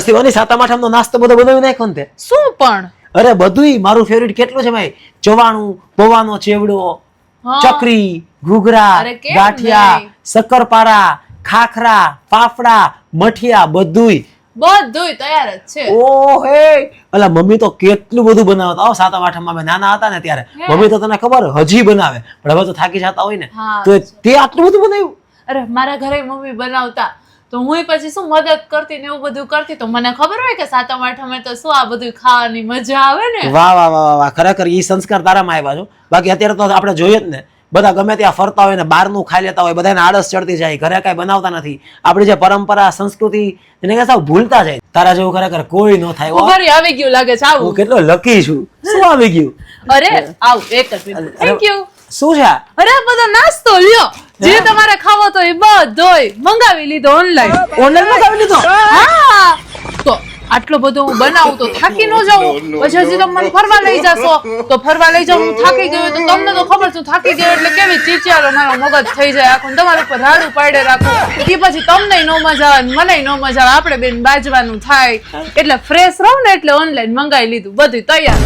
શિવાની સાતમ આઠમનો નાસ્તો બધો બનાવી નાખ્યો ને તે? શું પણ? અરે બધુંય મારું ફેવરિટ કેટલું છે ભાઈ? ચવાણું પવાનો ચેવડો ચકરી ઘૂઘરા ગાંઠિયા શક્કરપારા ખાખરા ફાફડા મઠિયા બધુંય. બધુંય તૈયાર જ છે. ઓ હે. અલા મમ્મી તો કેટલું બધું બનાવતા. હો સાતમ આઠમમાં અમે નાના હતા ને ત્યારે. મમ્મી તો તને ખબર હજી બનાવે. પણ હવે તો થાકી જતા હોય ને. તો તે આટલું બધું બનાવ્યું? અરે મારા ઘરે મમ્મી બનાવતા. તો હું પછી શું મદદ કરતી ને એવું બધું કરતી? તો મને ખબર હોય કે સાતમ આઠમે તો શું આ બધું ખાવાની મજા આવે ને? વાહ વાહ વાહ વાહ, ખરેખર ઈ સંસ્કાર તારામાં આવ્યા છો. બાકી અત્યારે તો આપણે જોઈએ જ ને. બધા ગમે ત્યાં ફરતા હોય ને બહારનું ખાઈ લેતા હોય બધાને આળસ ચડતી જાય. ઘરે કાંઈ બનાવતા નથી. આપણી જે પરંપરા સંસ્કૃતિ એને કે સાવ ભૂલતા જાય. તારા જેવું ખરેખર કોઈ ન થાય. ઉભરી આવી ગયું લાગે છે આવું. કેટલો લકી છું. શું આવી ગયું? અરે આવ એક જ થેન્ક યુ શું છે અરે બધો નાસ્તો લ્યો. જે બધોય મંગાવી લીધો ઓનલાઈન ઓનલાઈન મંગાવી લીધો? હા. તો આટલો બધો હું બનાવું તો થાકી ન જાઉં. પછી હજી તમે મને ફરવા લઈ જશો. તો ફરવા લઈ જાઉં હું થાકી ગયો તો તમને તો ખબર છે થાકી ગયો એટલે કેવી ચીચિયારો મારો મગજ થઈ જાય. આખું તમારા ઉપર રાડું પાડે રાખું. એ પછી તમને નો મજા આવે મને નો મજા આવે. આપણે બેન બાજવાનું થાય. એટલે ફ્રેશ રહો ને એટલે ઓનલાઈન મંગાવી લીધું. બધું તૈયાર.